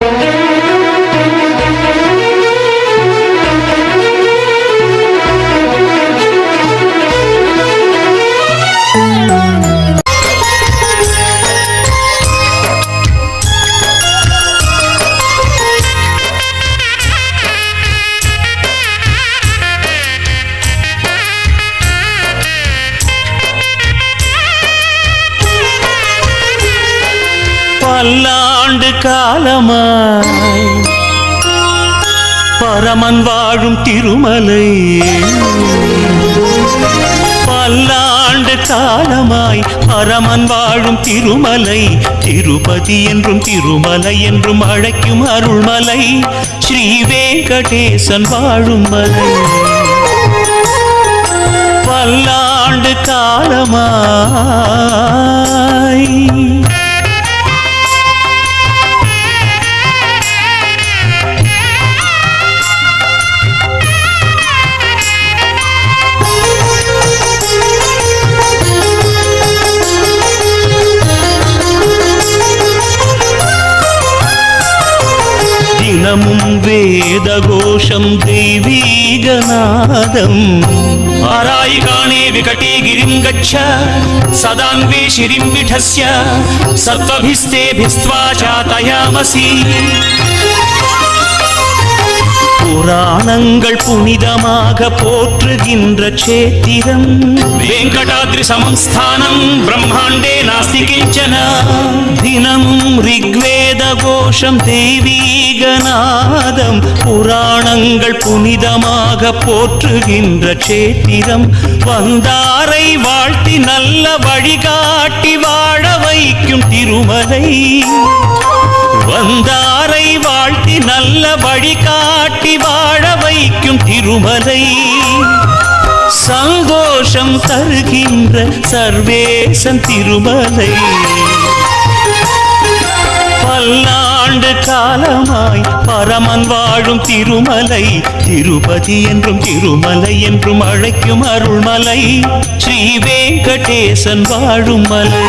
பல்லாண்டு பரமாய் பரமன் வாழும் திருமலை. பல்லாண்டு காலமாய் பரமன் வாழும் திருமலை. திருப்பதி என்றும் திருமலை என்றும் அழைக்கும் அருள்மலை. ஸ்ரீ வெங்கடேசன் வாழும் மலை. பல்லாண்டு காலமாய் ഗാനമും വേദഘോഷം ദൈവീകനാദം ആരായികാണേ വികടീഗിരിം ഗച്ഛ സദാന്വേഷിരിം വിഠസ്യ സത്വഭിസ്തേ ഭിസ്ത്വാ ചാതയാമസി புராணங்கள் புனிதமாக போற்றுகின்ற சேத்திரம் வெங்கடாத்ரி சமஸ்தானம் பிரம்மாண்டே நாஸ்தி கிஞ்சன தினமும் ரிக்வேத கோஷம் தெய்வீகநாதம். புராணங்கள் புனிதமாக போற்றுகின்ற சேத்திரம் வந்தாரை வாழ்த்தி நல்ல வழிகாட்டி வாழ வைக்கும் திருமலை. வந்தாரை நல்ல வழி காட்டி வாழ வைக்கும் திருமலை. சந்தோஷம் தருகின்ற சர்வேசன் திருமலை. பல்லாண்டு காலமாய் பரமன் வாழும் திருமலை. திருப்பதி என்றும் திருமலை என்றும் அழைக்கும் அருள்மலை. ஸ்ரீ வெங்கடேசன் வாழும் மலை.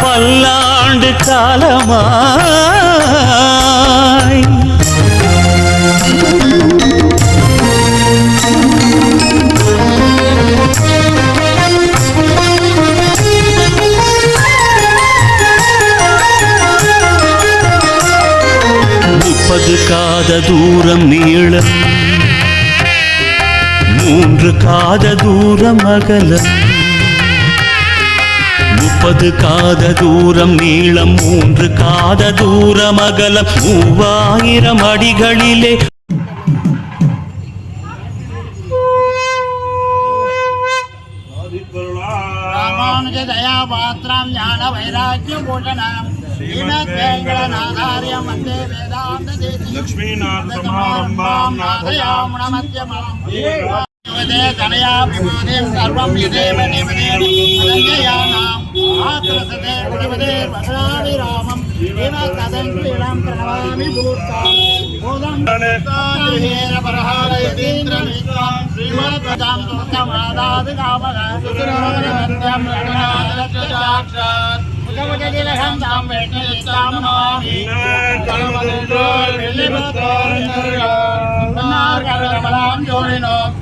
பல்லாண்டு காலமாய் முப்பது காத தூரம் நீளம் மூன்று காத தூரம் அகலம். முப்பது காத தூரம் நீளம் மூன்று காத தூரம் அகலம் மூவாயிரம் அடிகளிலே ராமானுஜ தயாபாத்திரம் ஞான வைராக்கிய பூஷணம் ధనయాభిమానం సర్వం ఇదేవ ఆత్మసదే గుణవదే భగవాని రామం. ఇవ కదంతు ఇళం ప్రణవామి భూర్తా శ్రీమద్దాక్షాత్ ముఖముఖం తాం జోడినో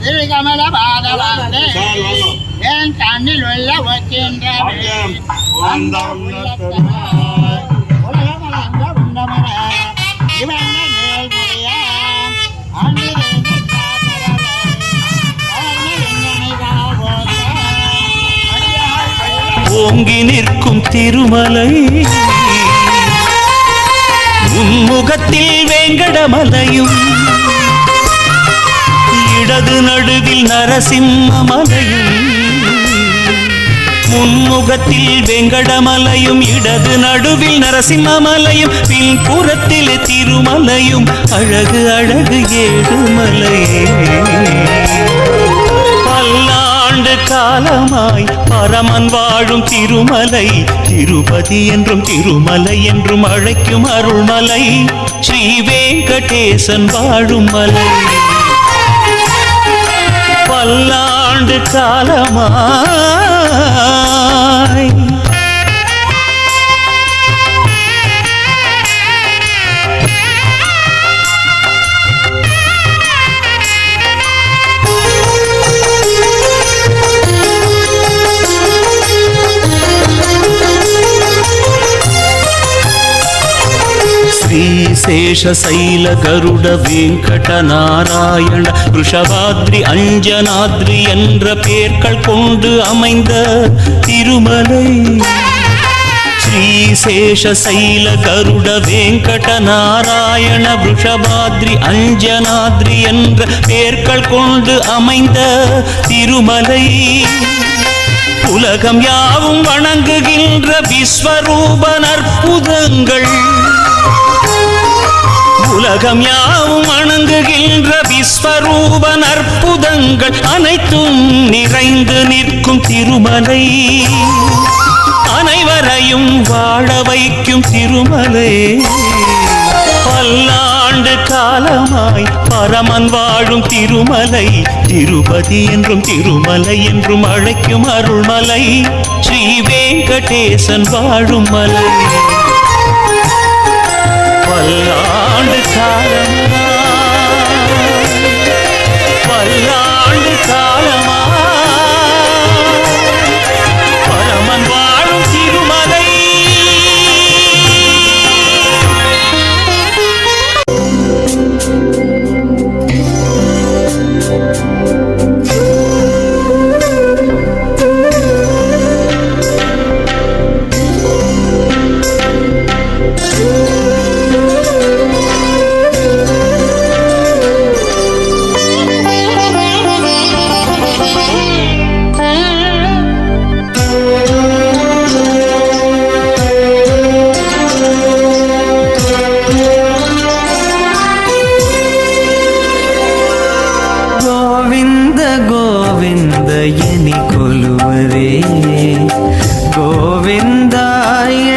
திருகமல பாதவந்தே என் கண்ணில் உள்ள உலகமலந்த இவன் ஓங்கி நிற்கும் திருமலை. முன்முகத்தில் வேங்கடமலையும் இடது நடுவில் நரசிம்ம மலையும் முன்முகத்தில் வெங்கடமலையும் இடது நடுவில் நரசிம்மமலையும் பின்புறத்தில் திருமலையும் அழகு அழகு ஏழுமலையே. பல்லாண்டு காலமாய் பரமன் வாழும் திருமலை திருபதி என்றும் திருமலை என்றும் அழைக்கும் அருள்மலை ஸ்ரீ வெங்கடேசன் வாழும் மலை. பல்லாண்டு காலமாய் ಶೇಷಶೈಲ வேங்கட நாராயண ருஷபாத்ரி அஞ்சனாத்ரி என்ற பேர்கள் கொண்டு அமைந்த திருமலை ஸ்ரீசேஷசைல கருட வெங்கடநாராயண ருஷபாத்ரி அஞ்சனாத்ரி என்ற பேர்கள் கொண்டு அமைந்த திருமலை உலகம் யாவும் வணங்குகின்ற விஸ்வரூபன் அற்புதங்கள் உலகம் யாவும் வணங்குகின்ற விஸ்வரூப அற்புதங்கள் அனைத்தும் நிறைந்து நிற்கும் திருமலை. அனைவரையும் வாழ வைக்கும் திருமலை. பல்லாண்டு காலமாய் பரமன் வாழும் திருமலை. திருபதி என்றும் திருமலை என்றும் அழைக்கும் அருள்மலை. ஸ்ரீ வெங்கடேசன் வாழும் மலை. பல்லா time கொலுவரே கோவிந்தாய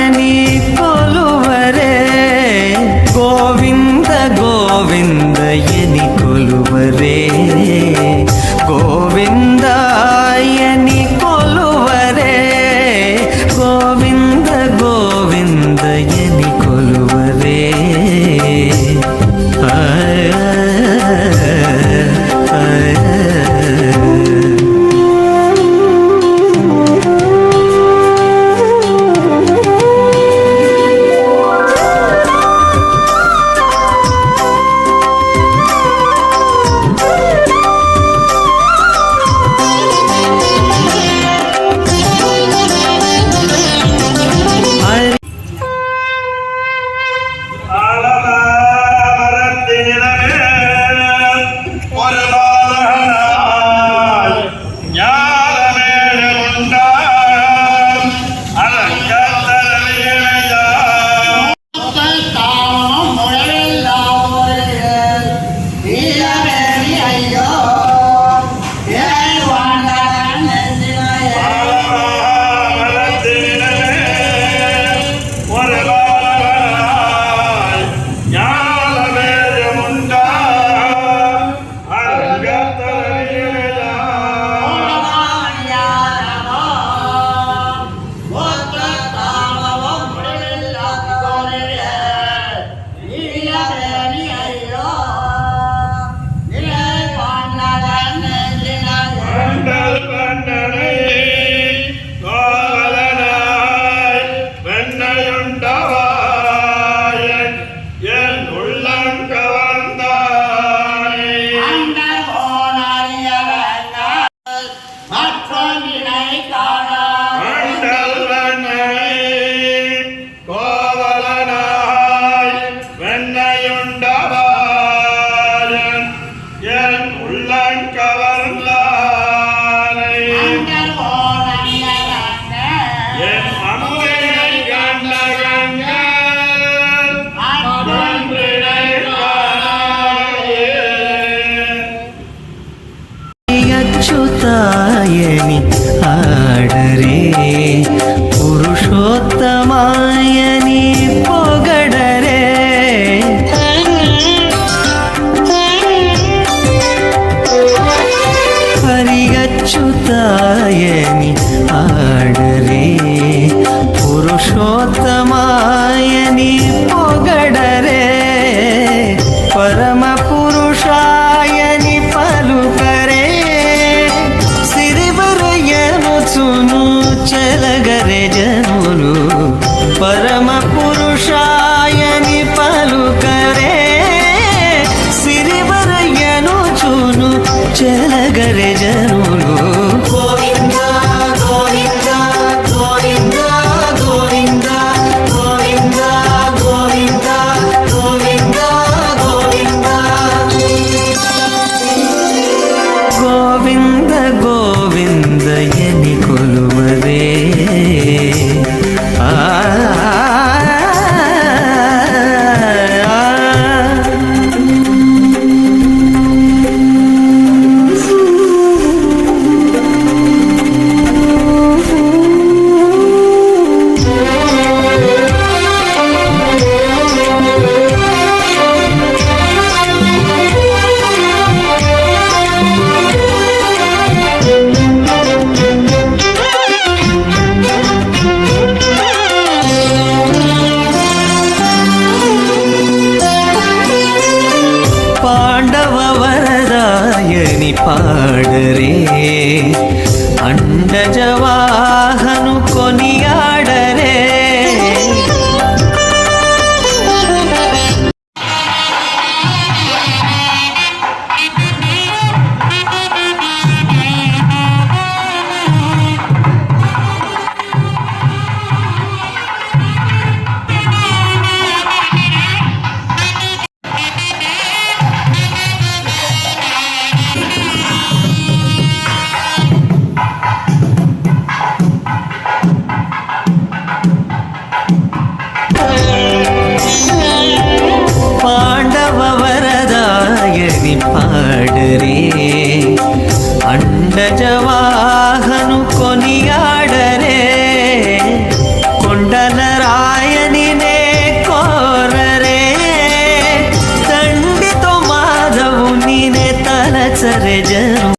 सरे जरूर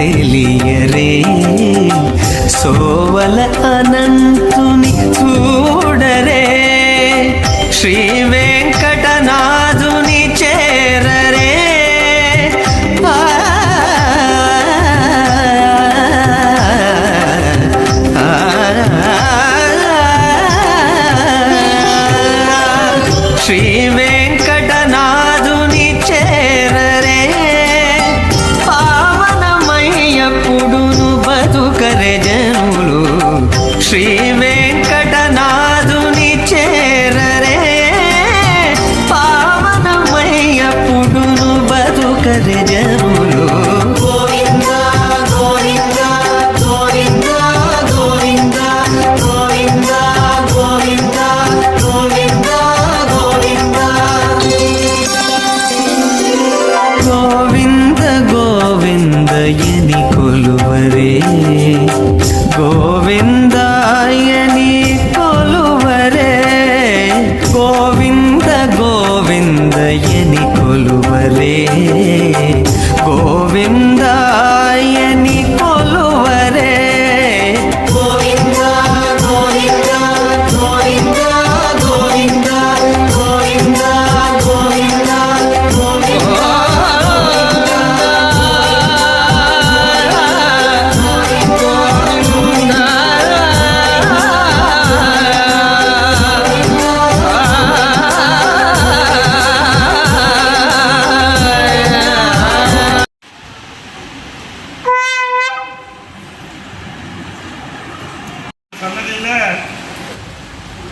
செலியரே சோவல அனந்த కొలువరే గోవిందా சன்னதியில்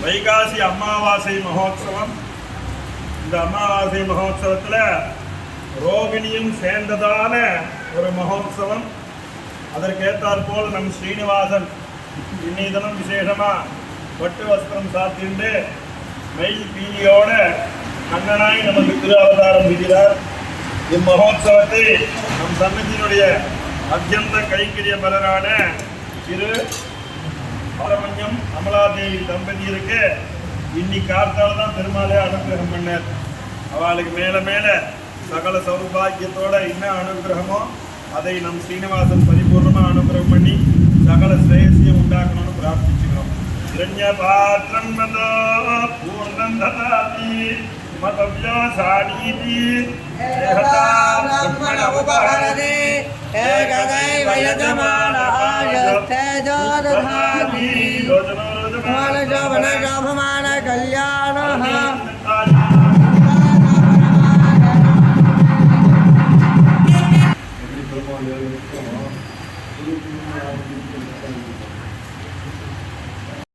வைகாசி அமாவாசை மகோத்சவம். இந்த அமாவாசை மகோத்சவத்தில் ரோகிணியும் சேர்ந்ததான ஒரு மகோத்சவம். அதற்கேற்றாற் போல் நம் ஸ்ரீனிவாசன் இன்னைய தினம் விசேஷமாக பட்டு வஸ்திரம் சாத்திண்டு மெய் பீலியோட கண்ணனாய் நமக்கு திரு அவதாரம் செய்கிறார் இம்மகோத்சவத்தை நம் சன்னதியினுடைய அத்தியந்த கைங்கரிய பலரான திரு சுப்பிரமணியம் அமலாதேவி தம்பதியருக்கு இன்னைக்கு காத்தால தான் பெருமாளே அனுகிரகம் பண்ணார். அவளுக்கு மேல மேல சகல சௌபாகியத்தோட என்ன அனுகிரகமோ அதை நம் ஸ்ரீனிவாசன் பரிபூர்ணமா அனுகிரகம் பண்ணி சகல ஸ்ரேயசியம் உண்டாக்கணும்னு பிரார்த்திச்சுக்கிறோம். இரண்ய பாத்திரம் பூர்ணம் ததாதி. मतव्या सारीति देहतां ब्रह्मण उपहरति एकदैव यजमानः यत्तेजो दधाति रोजनो रोजमानजवनजभमानकल्याणः